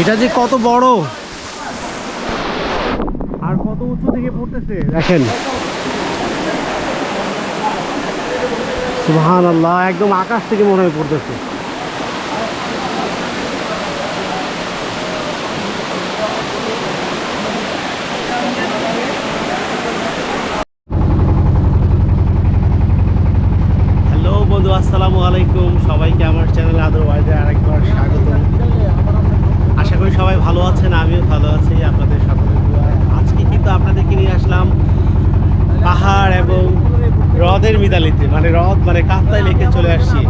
এটা যে কত বড়। আর কত উঁচু থেকে পড়তেছে? দেখেন। সুবহান আল্লাহ একদম আকাশ থেকে মনে হয় পড়তেছে। আসসালামু আলাইকুম। সবাইকে আমার চ্যানেলে আদর ওয়াইজে আরেকবার স্বাগত আশা করি সবাই ভালো আছেন আমিও ভালো আছি আপনাদের সকলের দোয়ায়। আজকে কিন্তু আপনাদেরকে নিয়ে আসলাম পাহাড় এবং হ্রদের মিতালিতে মানে হ্রদ মানে কাপ্তাই লেকে চলে আসছি।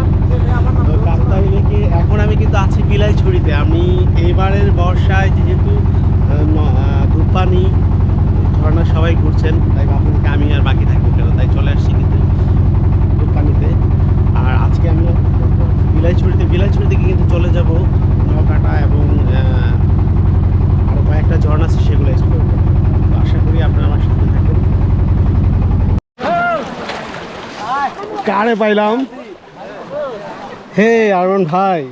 তো কাপ্তাই লেকে এখন আমি কিন্তু আছি বিলাইছড়িতে। আমি এবারের বর্ষায় যেহেতু ধূপানি ঝর্ণা সবাই ঘুরছেন তাই আপনাদেরকে আমি আর বাকি থাকব কেন তাই চলে আসছি কিন্তু ধূপপানিতে আর আজকে আমি বিলাইছড়িতে বিলাইছড়ি থেকে কিন্তু চলে যাব নৌকাটা এবং আহ, আরও কয়েকটা ঝর্ণা আছে সেগুলো এক্সপ্লোর করব তো আশা করি আপনারা আমার সাথে থাকবেন কারে পাইলাম। হে আরমান ভাই।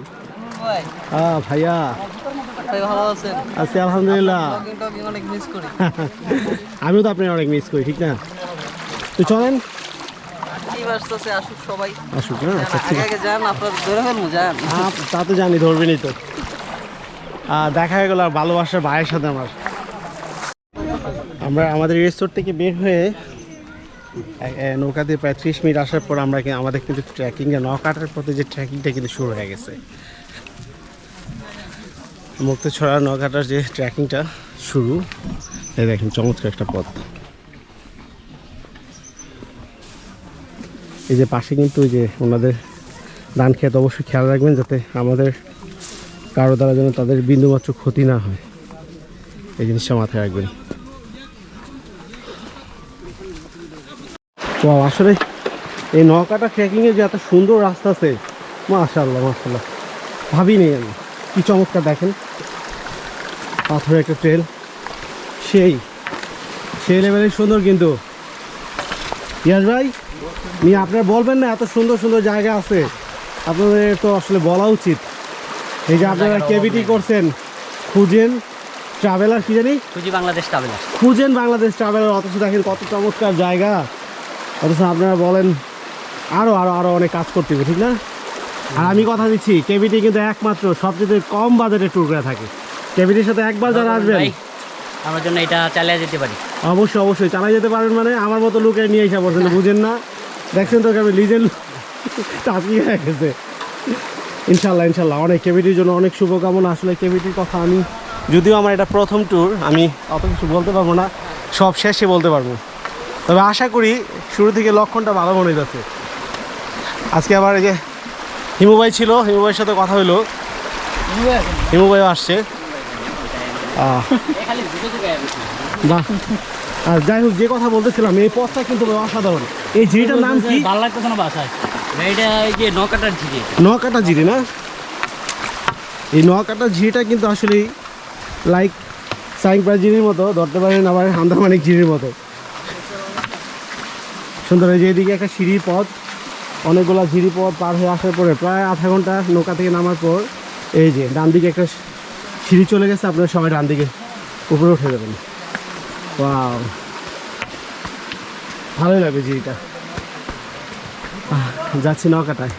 হ্যাঁ ভাইয়া। ভাই আছি, আলহামদুলিল্লাহ। আমিও তো আপনার অনেক মিস করি, ঠিক না? তো চলেন। আচ্ছা তা তো জানি, ধরবেনই তো। দেখা গেল আর ভালোবাসার ভাইয়ের সাথে আমার। আমরা, আমাদের রেস্টোর থেকে বের হয়ে নৌকা দিয়ে প্রায় ত্রিশ মিনিট আসার পর আমরা আমাদের কিন্তু ট্রেকিং নৌকাটার প্রতি যে ট্রেকিংটা কিন্তু শুরু হয়ে গেছে। মুক্তছড়া নৌকাটার যে ট্রেকিংটা শুরু, এই দেখেন চমৎকার একটা পথ। এই যে পাশে কিন্তু যে ওনাদের ধান খেতে অবশ্যই খেয়াল রাখবেন যাতে আমাদের কারও দ্বারা যেন তাদের বিন্দুমাত্র ক্ষতি না হয়। এই জিনিসটা মাথায় রাখবেন। তো আসলে এই নৌকাটা ট্রেকিংয়ে যে এত সুন্দর রাস্তা আছে মাশাল্লাহ মাশাল্লাহ ভাবিনি আমি। কি চমৎকার দেখেন। পাথরের একটা ট্রেল সেই সেই লেভেলের সুন্দর কিন্তু। ইয়াস ভাই নি আপনারা বলবেন না এত সুন্দর সুন্দর জায়গা আছে। আপনাদের তো আসলে বলা উচিত। এই যে আপনারা কেবিটি করছেন খুঁজেন ট্রাভেলার কি জানি? খুঁজি বাংলাদেশ ট্রাভেলার খুঁজেন বাংলাদেশ ট্রাভেলার অথচ দেখেন কত চমৎকার জায়গা। অথচ আপনারা বলেন আরও আরও আরও অনেক কাজ করতে হবে ঠিক না? আর আমি কথা দিচ্ছি কেবিটি কিন্তু একমাত্র সবচেয়ে কম বাজেটে ট্যুর করে থাকে। কেবিটির সাথে একবার যারা আসবেন আমার জন্য এটা চালিয়ে যেতে পারি। অবশ্যই অবশ্যই চালাই যেতে পারেন মানে আমার মতো লোকে নিয়ে এসে পড়ছেন বুঝেন না? দেখছেন তো আমি লিজেন হয়ে গেছে। ইনশাল্লাহ ইনশাল্লাহ অনেক কেবিটির জন্য অনেক শুভকামনা। আসলে কেবিটির কথা আমি যদিও আমার এটা প্রথম ট্যুর আমি অত কিছু বলতে পারব না সব শেষে বলতে পারব। তবে আশা করি শুরু থেকে লক্ষণটা ভালো মনে যাচ্ছে আজকে আবার এই যে হিমু ভাই ছিল হিমু ভাইয়ের সাথে কথা হলো হিমুভাইও আসছে। আর যাই হোক যে কথা বলতেছিলাম এই পথটা কিন্তু অসাধারণ। এই ঝিরিটার নাম কি? ভালো লাগতেছে না বাসায়? এটা এই যে নৌকাটার ঝিরে নকাটা ঝিরি না? এই নকাটা ঝিরিটা কিন্তু আসলে লাইক সাইংপাড়া ঝিরির মতো ধরতে পারেন আবার আন্দামানিক ঝিরির মতো। সুন্দর এই যে এদিকে একটা সিঁড়ি পথ অনেকগুলা ঝিরি পথ পার হয়ে আসার পরে প্রায় আধা ঘণ্টা নৌকা থেকে নামার পর এই যে ডান দিকে একটা সিঁড়ি চলে গেছে আপনারা সবাই ডান দিকে উপরে উঠে যাবেন। ওয়াও। ভালোই লাগবে আহ, যাচ্ছি নৌকাটায়।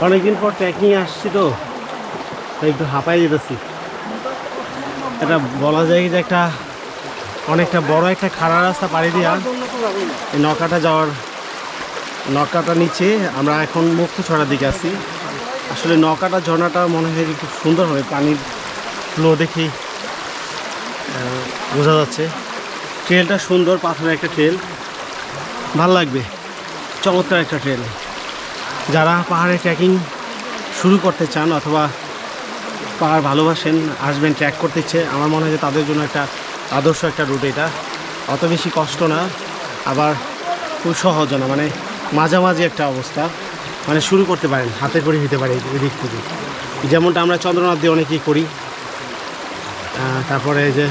অনেকদিন পর ট্রেকিং আসছি তো একটু হাঁপাই যেতেছি। এটা বলা যায় যে একটা অনেকটা বড় একটা খাড়া রাস্তা পাড়ি দিয়া এই নৌকাটা যাওয়ার নৌকাটা নিচে আমরা এখন মুক্ত ছড়ার দিকে আছি। আসলে নৌকাটা ঝর্ণাটা মনে হয় খুব সুন্দর হবে। পানির ফ্লো দেখেই বোঝা যাচ্ছে। ট্রেলটা সুন্দর পাথরের একটা ট্রেল। ভালো লাগবে। চমৎকার একটা ট্রেল। যারা পাহাড়ে ট্রেকিং শুরু করতে চান অথবা পাহাড় ভালোবাসেন আসবেন ট্র্যাক করতে ইচ্ছে আমার মনে হয় যে তাদের জন্য একটা আদর্শ একটা রুট এটা। অত বেশি কষ্ট না, আবার খুব সহজ না মানে মাঝামাঝি একটা অবস্থা। মানে শুরু করতে পারেন হাতে করে হতে পারে এই দিক থেকে। যেমনটা আমরা চন্দ্রনাথ দিয়ে অনেকেই করি। তারপরে এই যে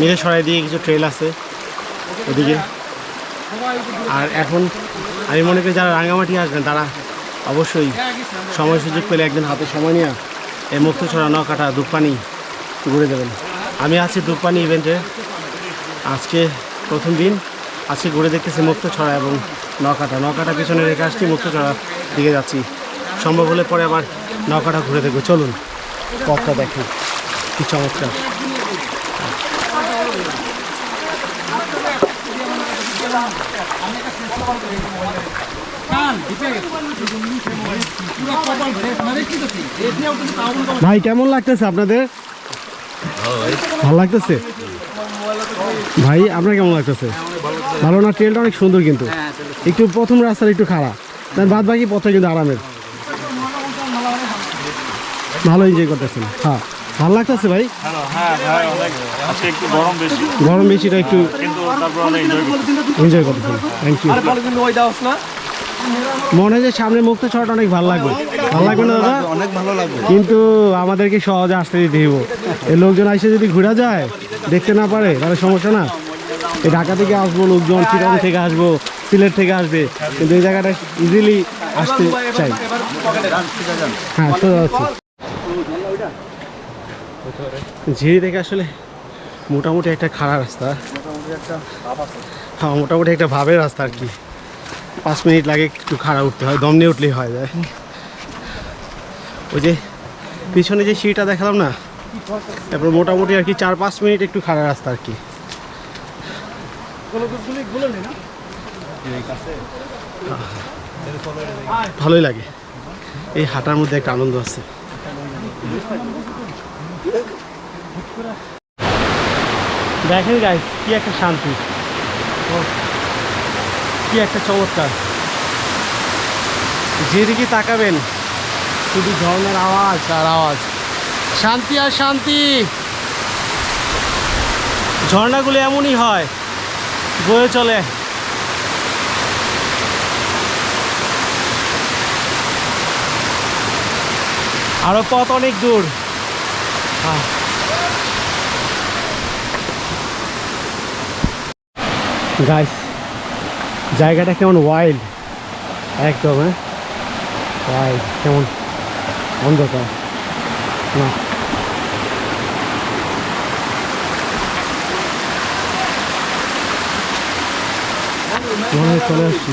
মিলে সরাই দিয়ে কিছু ট্রেল আছে ওদিকে। আর এখন আমি মনে করি যারা রাঙামাটি আসবেন, তারা অবশ্যই সময় সুযোগ পেলে একদিন হাতে সময় নিয়ে এই মুক্তছড়া নকাটা দুপানি ঘুরে দেবেন আমি আছি দুপানি ইভেন্টে আজকে প্রথম দিন। আজকে ঘুরে দেখতেছি মুক্তছড়া এবং নকাটা নকাটা পিছনে রেখে আসছি মুক্তছড়া দিকে যাচ্ছি। সম্ভব হলে পরে আবার নকাটা ঘুরে দেখব। চলুন, পথটা দেখুন। কি চমৎকার। ভাই, কেমন লাগতেছে আপনাদের? ভালো লাগতেছে? ভাই আপনার কেমন লাগতেছে? ভালো না ট্রেলটা অনেক সুন্দর কিন্তু। একটু প্রথম রাস্তার একটু খারাপ তার বাদ বাকি পথটা কিন্তু আরামের। ভালো এনজয় করতেছেন। হ্যাঁ ভালো লাগতেছে ভাই? হ্যাঁ গরম বেশি। বেশিটা একটু এনজয় করতেছেন। থ্যাংক ইউ মনে হয় যে সামনে মুক্ত ছড়াটা অনেক ভালো লাগবে। ভালো লাগবে না দাদা? অনেক ভালো লাগবে। কিন্তু আমাদেরকে সহজে আসতে দিতে হইব। এই লোকজন এসে যদি ঘুরে যায় দেখতে না পারে তাহলে সমস্যা না। এই ঢাকা থেকে আসব লোকজন চিরং থেকে আসব সিলেট থেকে আসবে। কিন্তু এই জায়গাটা ইজিলি আসতে চাই। হ্যাঁ সোজা যাচ্ছি। ঝিরি থেকে আসলে মোটামুটি একটা খারাপ রাস্তা। হ্যাঁ মোটামুটি একটা ভাবের রাস্তা আর কি। পাঁচ মিনিট লাগে একটু খাড়া উঠতে হয়, দম নিয়ে উঠলেই হয় যায়। ওই যে পিছনে যে সিঁড়িটা দেখালাম না তারপর মোটামুটি আর কি চার পাঁচ মিনিট একটু খারাপ রাস্তা আর কি। ভালোই লাগে। এই হাঁটার মধ্যে একটা আনন্দ আছে। দেখেন গাই কি একটা শান্তি। কি একটা চমৎকার। যেদিকে তাকাবেন, শুধু ঝর্ণার আওয়াজ আর আওয়াজ। শান্তি আর শান্তি। ঝর্ণাগুলো এমনই হয়, বয়ে চলে। আরও পথ অনেক দূর। গাইস জায়গাটা কেমন ওয়াইল্ড একদম হ্যাঁ? ওয়াইল্ড কেমন অন্ধকার। না। মনে হয় চলে আসছি।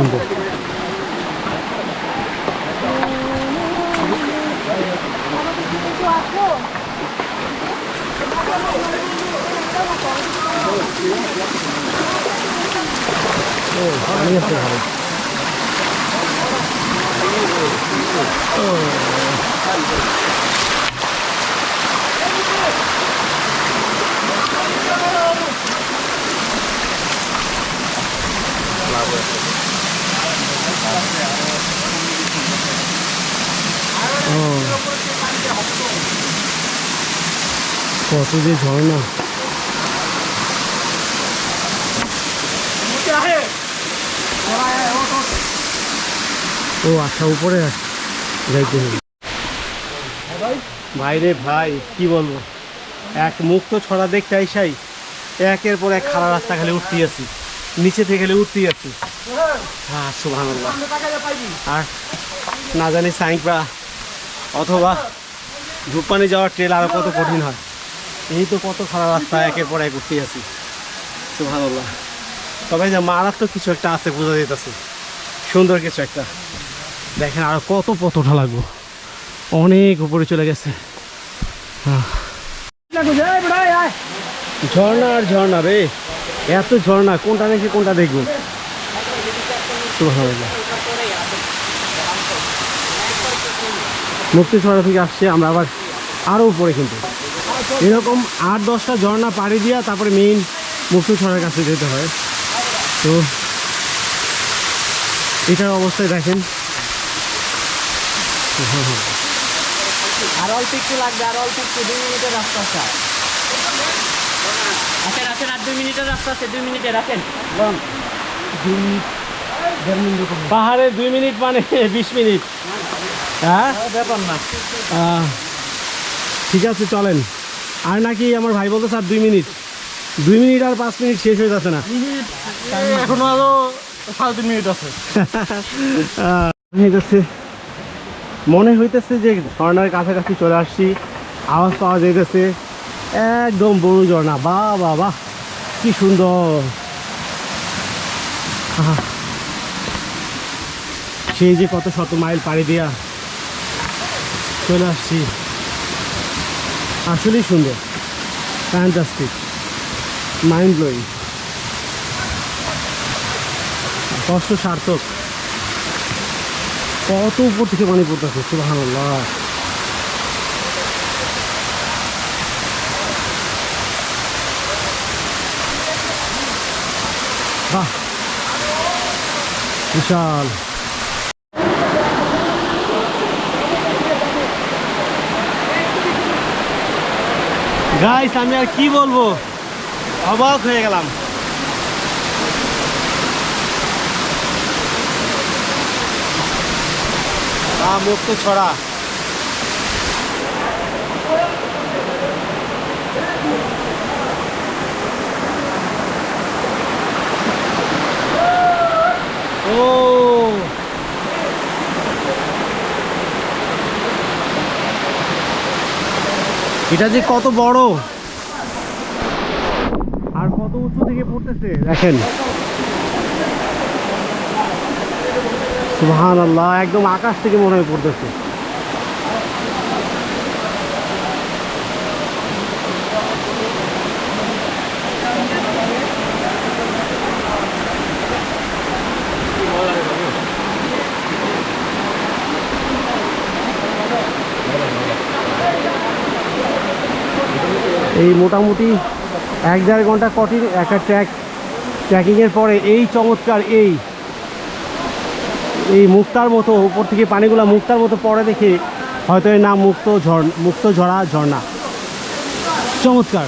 সুন্দর ও পানি আছে ভাই ও কত যে ঝর্ণা। ও আচ্ছা উপরে যাইতে হবে। ভাই রে ভাই কি বলব? এক মুখ তো ছড়া দেখতে আইসাই একের পর এক খারাপ রাস্তা খালি উঠতেই আছি। নিচে থেকে খালি উঠতেই আছি। হ্যাঁ সুবহানাল্লাহ। আর না জানি সাইংপা অথবা ধূপপানি যাওয়ার ট্রেল আরও কত কঠিন হয়। এই তো কত খারাপ রাস্তা, একের পর এক উঠতেই আছি। সুবহানাল্লাহ। তবে যে মারাত্মক কিছু একটা আছে, বোঝা যেতেছে সুন্দর কিছু একটা। দেখেন আর কত পথ ওঠা লাগবো। অনেক উপরে চলে গেছে। ঝর্ণা আর ঝর্ণা রে। এত ঝর্ণা, কোনটা দেখে কোনটা দেখব? সুবহানাল্লাহ। মুক্তিছড়া থেকে আসছে, আমরা আবার আরও উপরে কিন্তু। এরকম আট দশটা ঝর্ণা পাড়ি দিয়া তারপরে মেইন মুক্তিছড়ার কাছে যেতে হয়। তো এটার অবস্থায় দেখেন। আর অল্প একটু লাগবে আর অল্প একটু দুই মিনিটের রাস্তা আছে। আসেন আসেন আর দুই মিনিটের রাস্তা আছে দুই পাহাড়ে দুই মিনিট মানে বিশ মিনিট। হ্যাঁ? ব্যাপার না। ঠিক আছে চলেন। আর নাকি আমার ভাই বলতো স্যার দুই মিনিট। দুই মিনিট আর পাঁচ মিনিট শেষ হয়ে যাচ্ছে না। এখনও আরও সাড়ে তিন মিনিট আছে। হইতেছে মনে হইতেছে যে ঝর্ণার কাছাকাছি চলে আসছি। আওয়াজ পাওয়া যাইতেছে একদম বড় ঝর্ণা। বা বাহ বাহ কি সুন্দর। সেই যে কত শত মাইল পাড়ি দিয়া চলে আসছি। আসলেই সুন্দর। ফ্যান্টাস্টিক মাইন্ড ব্লোয়িং কষ্ট সার্থক কত উপর থেকে পানি পড়তেছে, সুবহানাল্লাহ। বাহ! বিশাল। গাইস আমি আর কি বলব? অবাক হয়ে গেলাম। মুক্ত ছড়া। ও। এটা যে কত বড়? আর কত উঁচু থেকে পড়তেছে? দেখেন। সুহান আল্লাহ একদম আকাশ থেকে মনে হয় পড়তেছে। এই মোটামুটি এক দেড় ঘণ্টা কঠিন একটা ট্র্যাক ট্র্যাকিংয়ের পরে এই চমৎকার এই এই মুক্তার মতো উপর থেকে পানিগুলো মুক্তার মতো পড়ে দেখে হয়তো এর নাম মুক্ত ঝর, মুক্ত ঝরা, ঝর্ণা। চমৎকার।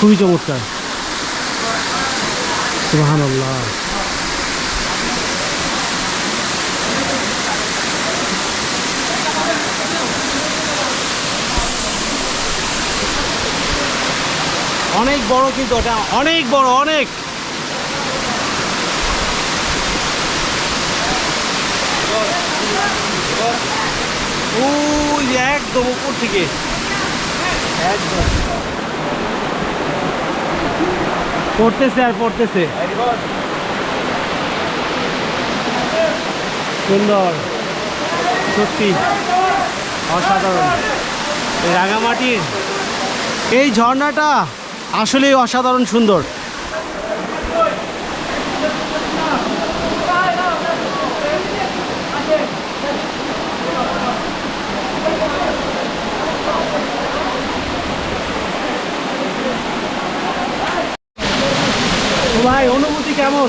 খুবই চমৎকার। সুবহানাল্লাহ। অনেক বড় কিন্তু ওটা অনেক বড়, অনেক। একদম উপর থেকে। একদম। পড়তেছে আর পড়তেছে। সুন্দর। সত্যি। অসাধারণ। রাঙামাটির এই ঝর্ণাটা আসলেই অসাধারণ সুন্দর। ভাই অনুভূতি কেমন?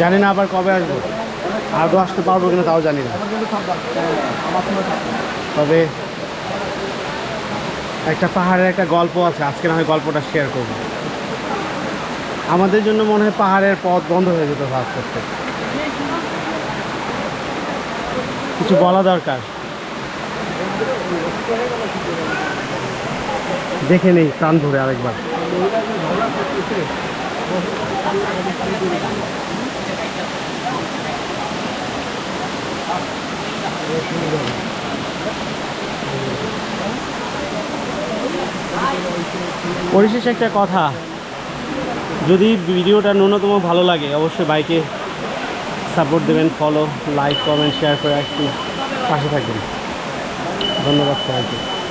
জানি না আবার কবে আসব। আদৌ আসতে পারব কিনা তাও জানি না। তবে একটা পাহাড়ের একটা গল্প আছে, আজকে না হয় গল্পটা শেয়ার করব। আমাদের জন্য মনে হয় পাহাড়ের পথ বন্ধ হয়ে যেত ভাগ করতে। কিছু বলা দরকার? দেখে নেই, প্রাণ ধরে আরেকবার। পরিশেষে একটা কথা। যদি ভিডিওটা ন্যূনতম ভালো লাগে, অবশ্যই বাইকে সাপোর্ট দেবেন, ফলো, লাইক, কমেন্ট, শেয়ার করে একটু পাশে থাকবেন। ধন্যবাদ সবাইকে।